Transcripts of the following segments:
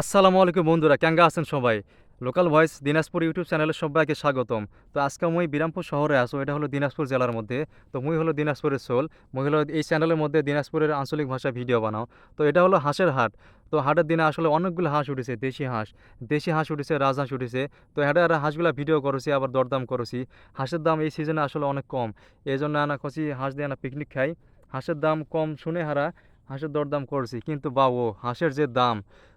আসসালামু আলাইকুম বন্ধুরা, কেঙ্গা আছেন সবাই? লোকাল ভয়েস দিনাজপুর ইউটিউব চ্যানেলে সবাইকে স্বাগতম। তো আজকে মুই বিরামপুর শহরে আসো এটা হলো দিনাজপুর জেলার মধ্যে। তো মুই হলো দিনাজপুরের সোল, মুই হলো এই চ্যানেলের মধ্যে দিনাজপুরের আঞ্চলিক ভাষা ভিডিও বানাও। তো এটা হলো হাঁসের হাট। তো হাটের দিনে আসলে অনেকগুলো হাঁস উঠেছে, দেশি হাঁস। দেশি হাঁস উঠেছে রাজহাঁস উঠেছে। তো এটা আর হাঁসগুলো ভিডিও করেছি, আবার দরদাম করেছি। হাঁসের দাম এই সিজনে আসলে অনেক কম। এই জন্য আনা কষি হাঁস দিয়ে আনা পিকনিক খাই। হাঁসের দাম কম শুনে হারা হাঁসের দরদাম করছি, কিন্তু বাবু, হাঁসের যে দাম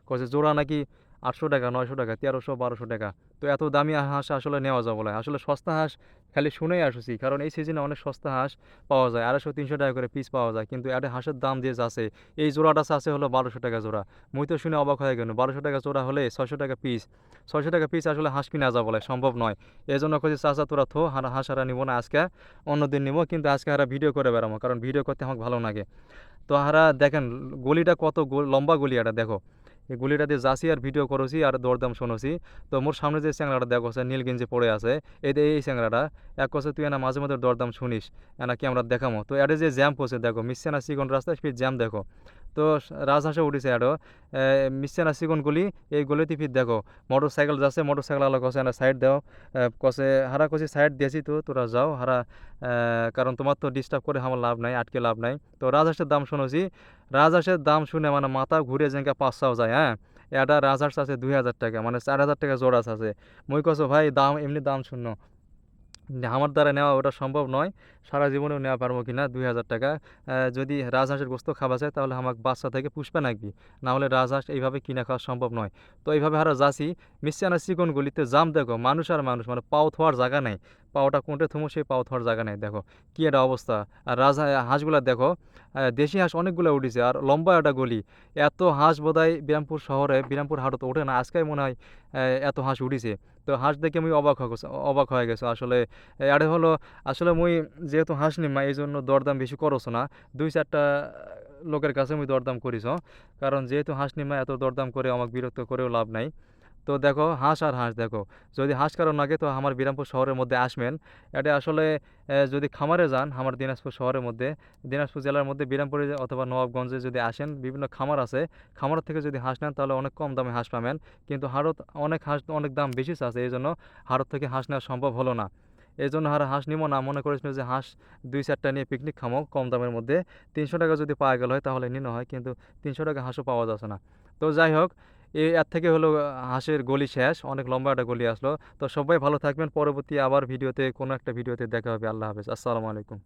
কছে জোড়া নাকি আটশো টাকা, নয়শো টাকা, তেরোশো, বারোশো টাকা। তো এত দামি হাঁস আসলে নেওয়া যাবে না। আসলে সস্তা হাঁস খালি শুনেই আসছি, কারণ এই সিজনে অনেক সস্তা হাঁস পাওয়া যায়। আড়াইশো, তিনশো টাকা করে পিস পাওয়া যায়, কিন্তু এটা হাঁসের দাম যে আছে এই জোড়াটা আছে হলো বারোশো টাকা জোড়া। মুই তো শুনে অবাক হয়ে গেল বারোশো টাকা জোড়া হলে ছয়শো টাকা পিস ছয়শো টাকা পিস আসলে হাঁস কিনা যা বলে? সম্ভব নয়। এই জন্য কছি চাচা, তোরা থো হারা হাঁস হারা নিবো না আজকে অন্যদিন নিবো। কিন্তু আজকে হারা ভিডিও করে বেড়াবো কারণ ভিডিও করতে আমাকে ভালো লাগে। তো হারা দেখেন, গলিটা কত লম্বা গলি এটা, দেখো। এই গুলিটা দিয়ে যাচ্ছি আর ভিডিও করেছি আর দরদাম শুনেছি। তো মোর সামনে যে চ্যাংরাটা দেখো নীল গেঞ্জি পড়ে আছে, এই এই চ্যাংরাটা, এক কছে তুই এনা মাঝে মধ্যে দরদাম শুনিস, এনা কি আমরা দেখামো? তো এটা যে জ্যাম করছে, দেখো, মিশছে না চিকন রাস্তায়, সেই জ্যাম দেখো। তো রাজহাঁসে উঠেছে মিশছে না চিকন গুলি এই গলিতে ফির দেখো। মোটর সাইকেল যাচ্ছে মোটর সাইকেল আলো কছে না সাইড দাও। কছে হারা কছে সাইড দিয়েছি তো, তোরা যাও হারা কারণ তোমার তো ডিস্টার্ব করে আমার লাভ নাই, আটকে লাভ নাই। তো রাজহাঁসের দাম শুনেছি। রাজহাঁসের দাম শুনে মানে মাথা ঘুরে যেঙ্কা পাঁচশাও যায় হ্যাঁ? এটা রাজহাঁস আছে দুই হাজার টাকা মানে চার হাজার টাকা জোড়াস আছে। মই কছো, ভাই, দাম, এমনি দাম শূন্য আমার দ্বারা নেওয়া ওটা সম্ভব নয়, সারা জীবনেও নেওয়া পারব কি না দুই হাজার টাকা। যদি রাজহাঁসের গোস্ত খাওয়া যায় তাহলে আমাকে বাচ্চা থেকে পুষবে নাকি? না হলে রাজহাঁস এইভাবে কিনা খাওয়া সম্ভব নয়। তো এইভাবে হারা যাচ্ছি মিশিয়ানা চিকন গলিতে জাম দেখো, মানুষ আর মানুষ মানে পাও থোয়ার জায়গা নেই। পাওটা কোনটে থুমো, সেই পাও থোয়ার জায়গা নেই, দেখো। কি একটা অবস্থা। আর রাজ, হাঁসগুলা দেখো দেশি হাঁস অনেকগুলো উঠেছে আর লম্বা একটা গলি। এত হাঁস বোধহয় বিরামপুর শহরে, বিরামপুর হাটত ওঠে না আজকে মনে হয় এত হাঁস উঠেছে তো হাঁস দেখে আমি অবাক হয়ে গেছি, অবাক হয়ে গেছো। আসলে এটা হলো, আসলে মুই যেহেতু হাঁস নিমা এই জন্য দরদাম বেশি করছ না। দুই চারটা লোকের কাছে আমি দরদাম করিস কারণ যেহেতু হাঁস নিমা এত দরদাম করে আমাকে বিরক্ত করেও লাভ নাই। তো দেখো হাঁস আর হাঁস দেখো, যদি হাঁস কারণ লাগে তো আমার বিরামপুর শহরের মধ্যে আসবেন। এটা আসলে যদি খামারে যান আমার দিনাজপুর শহরের মধ্যে, দিনাজপুর জেলার মধ্যে বিরামপুরে অথবা নবাবগঞ্জে যদি আসেন, বিভিন্ন খামার আছে খামার থেকে যদি হাঁস নেন তাহলে অনেক কম দামে হাঁস পাবেন। কিন্তু হাড়ত অনেক হাঁস, অনেক দাম বেশি আছে, এই জন্য হাড়ত থেকে হাঁস নেওয়া সম্ভব হলো না। এই জন্য আর হাঁস নিবো না, মনে করেছিল যে হাঁস দুই চারটা নিয়ে পিকনিক খামো কম দামের মধ্যে। তিনশো টাকা যদি পাওয়া গেল হয় তাহলে নিনো হয়, কিন্তু তিনশো টাকা হাঁসও পাওয়া যাচ্ছে না। তো যাই হোক এর থেকে হলো হাঁসের গলি শেষ, অনেক লম্বা একটা গলি আসলো। তো সবাই ভালো থাকবেন, পরবর্তী আবার ভিডিওতে, কোনো একটা ভিডিওতে দেখা হবে। আল্লাহ হাফেজ। আসসালামু আলাইকুম।